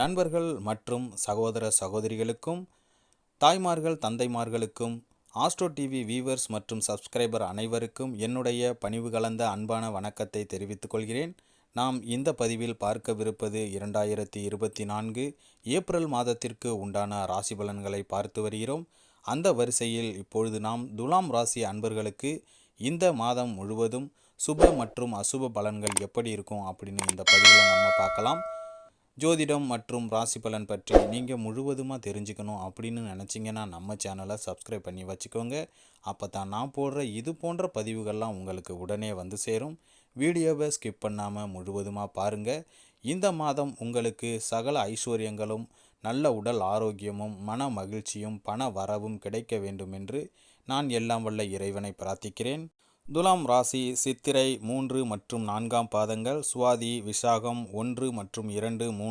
நண்பர்கள் மற்றும் சகோதர சகோதரிகளுக்கும் தாய்மார்கள் தந்தைமார்களுக்கும் ஆஸ்ட்ரோ டிவி வியூவர்ஸ் மற்றும் சப்ஸ்கிரைபர் அனைவருக்கும் என்னுடைய பணிவு கலந்த அன்பான வணக்கத்தை தெரிவித்துக் கொள்கிறேன். நாம் இந்த பதிவில் பார்க்கவிருப்பது இரண்டாயிரத்தி இருபத்தி நான்கு ஏப்ரல் மாதத்திற்கு உண்டான ராசி பலன்களை பார்த்து வருகிறோம். அந்த வரிசையில் இப்பொழுது நாம் துலாம் ராசி அன்பர்களுக்கு இந்த மாதம் முழுவதும் சுப மற்றும் அசுப பலன்கள் எப்படி இருக்கும் அப்படின்னு இந்த பதிவில் நம்ம பார்க்கலாம். ஜோதிடம் மற்றும் ராசி பலன் பற்றி நீங்கள் முழுவதுமாக தெரிஞ்சுக்கணும் அப்படின்னு நினச்சிங்கன்னா நம்ம சேனலை சப்ஸ்கிரைப் பண்ணி வச்சுக்கோங்க. அப்போ தான் நான் போடுற இது போன்ற பதிவுகள்லாம் உங்களுக்கு உடனே வந்து சேரும். வீடியோவை ஸ்கிப் பண்ணாமல் முழுவதுமாக பாருங்கள் இந்த மாதம் உங்களுக்கு சகல ஐஸ்வர்யங்களும் நல்ல உடல் ஆரோக்கியமும் மன மகிழ்ச்சியும் பண வரவும் கிடைக்க வேண்டும் என்று நான் எல்லாம் வல்ல இறைவனை பிரார்த்திக்கிறேன். துலாம் ராசி சித்திரை மூன்று மற்றும் நான்காம் பாதங்கள் சுவாதி விசாகம் ஒன்று மற்றும் இரண்டு மூன்று